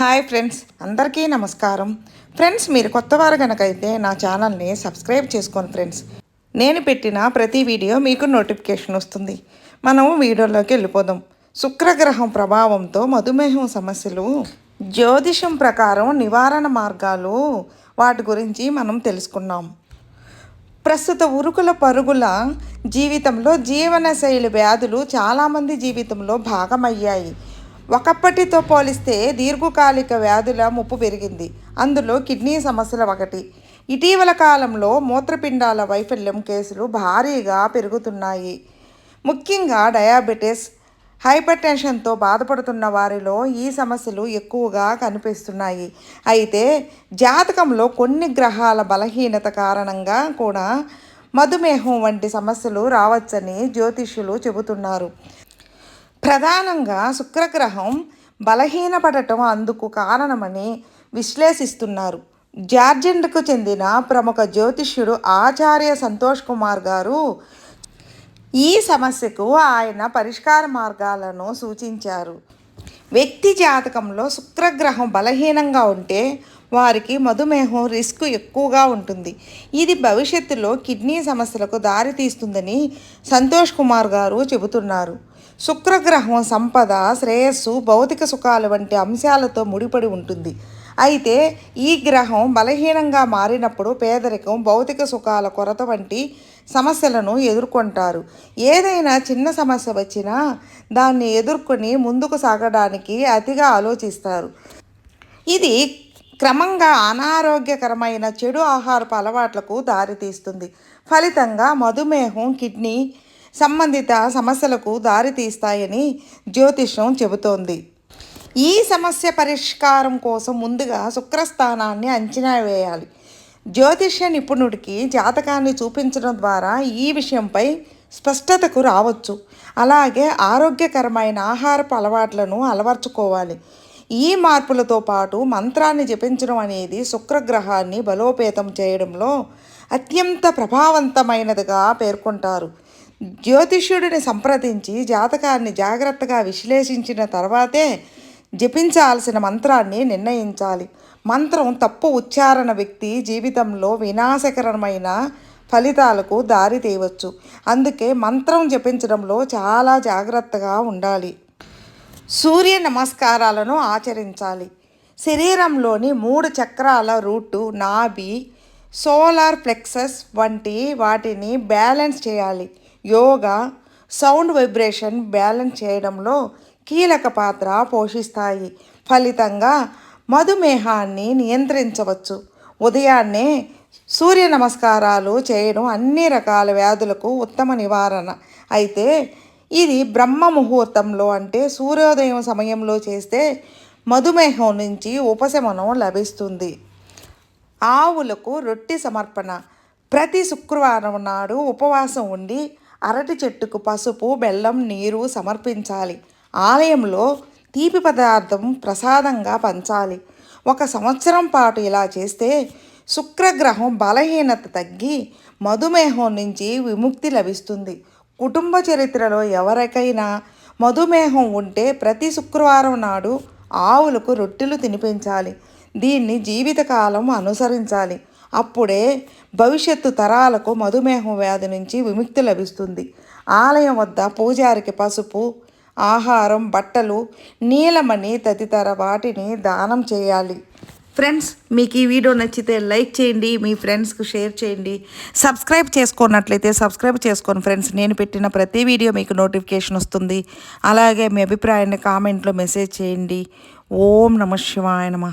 Hi friends అందరికీ నమస్కారం. Friends మీరు కొత్తవారు కనుకైతే నా ఛానల్ని సబ్స్క్రైబ్ చేసుకోండి ఫ్రెండ్స్. నేను పెట్టిన ప్రతి వీడియో మీకు నోటిఫికేషన్ వస్తుంది. మనం వీడియోలోకి వెళ్ళిపోదాం. శుక్రగ్రహం ప్రభావంతో మధుమేహం సమస్యలు జ్యోతిషం ప్రకారం నివారణ మార్గాలు వాటి గురించి మనం తెలుసుకున్నాం. ప్రస్తుత ఉరుకుల పరుగుల జీవితంలో జీవనశైలి వ్యాధులు చాలామంది జీవితంలో భాగమయ్యాయి. ఒకప్పటితో పోలిస్తే దీర్ఘకాలిక వ్యాధుల ముప్పు పెరిగింది. అందులో కిడ్నీ సమస్యలు ఒకటి. ఇటీవల కాలంలో మూత్రపిండాల వైఫల్యం కేసులు భారీగా పెరుగుతున్నాయి. ముఖ్యంగా డయాబెటీస్ హైపర్ టెన్షన్తో బాధపడుతున్న వారిలో ఈ సమస్యలు ఎక్కువగా కనిపిస్తున్నాయి. అయితే జాతకంలో కొన్ని గ్రహాల బలహీనత కారణంగా కూడా మధుమేహం వంటి సమస్యలు రావచ్చని జ్యోతిష్యులు చెబుతున్నారు. ప్రధానంగా శుక్రగ్రహం బలహీనపడటం అందుకు కారణమని విశ్లేషిస్తున్నారు. జార్జెండ్కు చెందిన ప్రముఖ జ్యోతిష్యుడు ఆచార్య సంతోష్ కుమార్ గారు ఈ సమస్యకు ఆయన పరిష్కార మార్గాలను సూచించారు. వ్యక్తి జాతకంలో శుక్రగ్రహం బలహీనంగా ఉంటే వారికి మధుమేహం రిస్క్ ఎక్కువగా ఉంటుంది. ఇది భవిష్యత్తులో కిడ్నీ సమస్యలకు దారితీస్తుందని సంతోష్ కుమార్ గారు చెబుతున్నారు. శుక్రగ్రహం సంపద శ్రేయస్సు భౌతిక సుఖాలు వంటి అంశాలతో ముడిపడి ఉంటుంది. అయితే ఈ గ్రహం బలహీనంగా మారినప్పుడు పేదరికం భౌతిక సుఖాల కొరత వంటి సమస్యలను ఎదుర్కొంటారు. ఏదైనా చిన్న సమస్య వచ్చినా దాన్ని ఎదుర్కొని ముందుకు సాగడానికి అతిగా ఆలోచిస్తారు. ఇది క్రమంగా అనారోగ్యకరమైన చెడు ఆహారపు అలవాట్లకు దారితీస్తుంది. ఫలితంగా మధుమేహం కిడ్నీ సంబంధిత సమస్యలకు దారితీస్తాయని జ్యోతిషం చెబుతోంది. ఈ సమస్య పరిష్కారం కోసం ముందుగా శుక్రస్థానాన్ని అంచనా వేయాలి. జ్యోతిష్య నిపుణుడికి జాతకాన్ని చూపించడం ద్వారా ఈ విషయంపై స్పష్టతకు రావచ్చు. అలాగే ఆరోగ్యకరమైన ఆహారపు అలవాట్లను అలవర్చుకోవాలి. ఈ మార్పులతో పాటు మంత్రాన్ని జపించడం అనేది శుక్రగ్రహాన్ని బలోపేతం చేయడంలో అత్యంత ప్రభావవంతమైనదిగా పేర్కొంటారు. జ్యోతిష్యుడిని సంప్రదించి జాతకాన్ని జాగ్రత్తగా విశ్లేషించిన తర్వాతే జపించాల్సిన మంత్రాన్ని నిర్ణయించాలి. మంత్రం తప్పు ఉచ్చారణ వ్యక్తి జీవితంలో వినాశకరమైన ఫలితాలకు దారి తీయవచ్చు. అందుకే మంత్రం జపించడంలో చాలా జాగ్రత్తగా ఉండాలి. సూర్య నమస్కారాలను ఆచరించాలి. శరీరంలోని మూడు చక్రాల రూటు నాభి సోలార్ ప్లెక్సస్ వంటి వాటిని బ్యాలెన్స్ చేయాలి. యోగా సౌండ్ వైబ్రేషన్ బ్యాలెన్స్ చేయడంలో కీలక పాత్ర పోషిస్తాయి. ఫలితంగా మధుమేహాన్ని నియంత్రించవచ్చు. ఉదయాన్నే సూర్య నమస్కారాలు చేయడం అన్ని రకాల వ్యాధులకు ఉత్తమ నివారణ. అయితే ఇది బ్రహ్మ ముహూర్తంలో అంటే సూర్యోదయం సమయంలో చేస్తే మధుమేహం నుంచి ఉపశమనం లభిస్తుంది. ఆవులకు రొట్టె సమర్పణ. ప్రతి శుక్రవారం నాడు ఉపవాసం ఉండి అరటి చెట్టుకు పసుపు బెల్లం నీరు సమర్పించాలి. ఆలయంలో తీపి పదార్థం ప్రసాదంగా పంచాలి. ఒక సంవత్సరం పాటు ఇలా చేస్తే శుక్రగ్రహం బలహీనత తగ్గి మధుమేహం నుంచి విముక్తి లభిస్తుంది. కుటుంబ చరిత్రలో ఎవరికైనా మధుమేహం ఉంటే ప్రతి శుక్రవారం నాడు ఆవులకు రొట్టెలు తినిపించాలి. దీన్ని జీవితకాలం అనుసరించాలి. అప్పుడే భవిష్యత్తు తరాలకు మధుమేహం వ్యాధి నుంచి విముక్తి లభిస్తుంది. ఆలయం వద్ద పూజారికి పసుపు ఆహారం బట్టలు నీలమణి తదితర వాటిని దానం చేయాలి. ఫ్రెండ్స్ మీకు ఈ వీడియో నచ్చితే లైక్ చేయండి మీ ఫ్రెండ్స్కి షేర్ చేయండి. సబ్స్క్రైబ్ చేసుకున్నట్లయితే సబ్స్క్రైబ్ చేసుకోండి ఫ్రెండ్స్. నేను పెట్టిన ప్రతి వీడియో మీకు నోటిఫికేషన్ వస్తుంది. అలాగే మీ అభిప్రాయాన్ని కామెంట్లో మెసేజ్ చేయండి. ఓం నమ శివాయ నమ.